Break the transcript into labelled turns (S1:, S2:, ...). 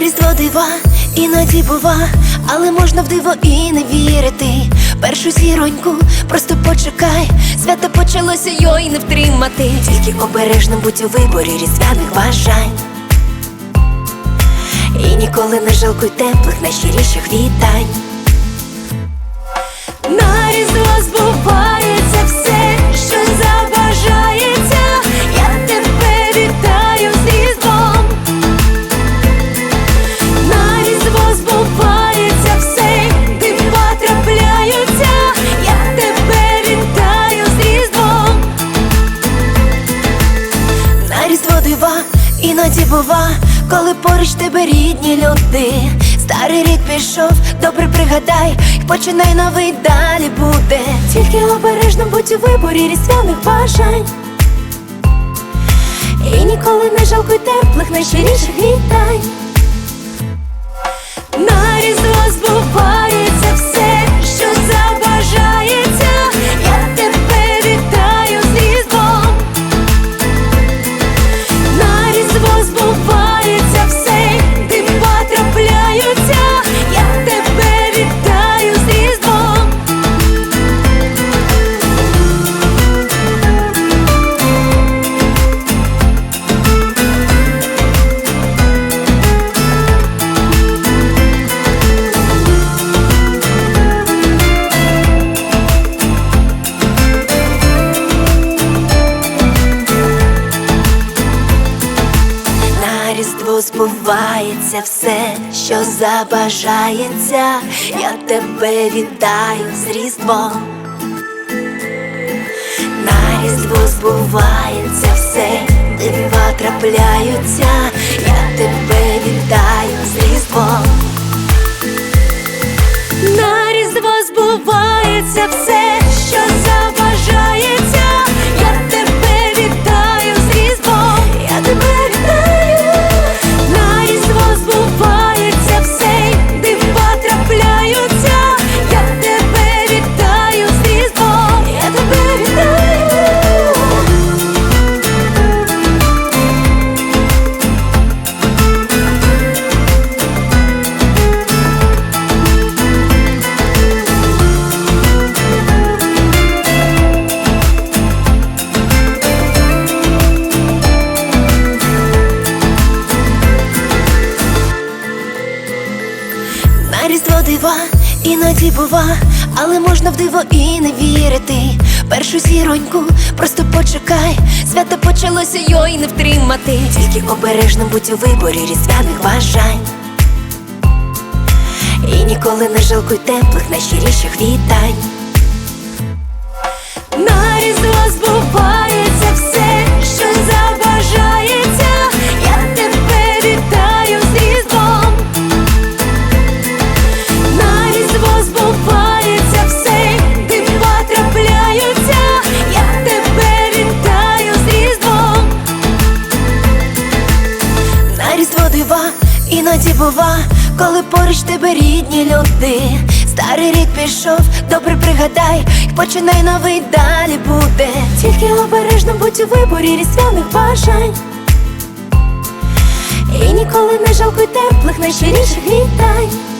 S1: Різдво дива, іноді бува, але можна в диво і не вірити. Першу зіроньку просто почекай, свято почалося йой не втримати. Тільки обережно будь у виборі різдвяних бажань. І ніколи не жалкуй теплих, найщиріших вітань. Іноді бува, коли поруч тебе рідні люди. Старий рік пішов, добре пригадай, і починай новий далі буде. Тільки обережно будь у виборі різдвяних бажань. І ніколи не жалкуй теплих, найщиріших вітань. Збувається все, що забажається. Я тебе вітаю з різдвом. На різдво збувається все, дива трапляються. Я тебе вітаю з різдвом. На різдво збувається все, різдво дива, іноді бува, але можна в диво і не вірити. Першу зіроньку просто почекай, свято почалося йой не втримати. Тільки обережно будь у виборі різдвяних бажань. І ніколи не жалкуй теплих, найщиріших вітань. Коли поруч тебе рідні люди. Старий рік пішов, добре пригадай, і починай новий далі буде. Тільки обережно будь у виборі різдвяних бажань. І ніколи не жалкуй теплих, найщиріших вітань.